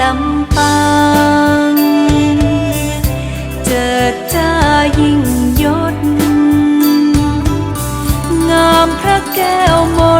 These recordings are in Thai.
ลำปางเจอดจ้ายิ่งยศ งามพระแก้วมน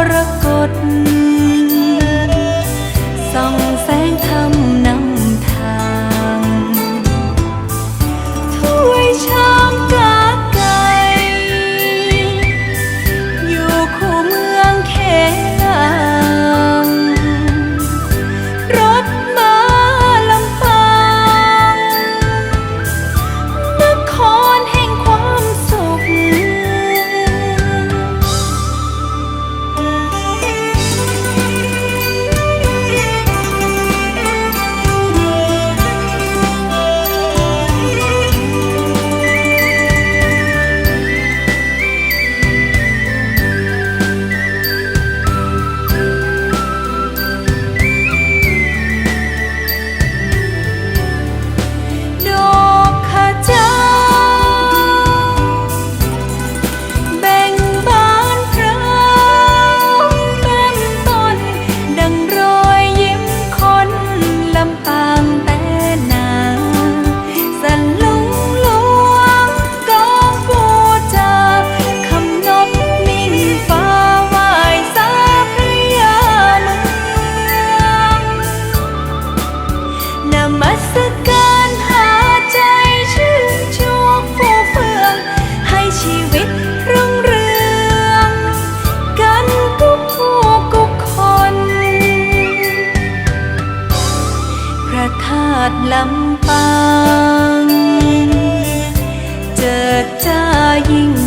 ลำปางเจิดจ้ายิ่ง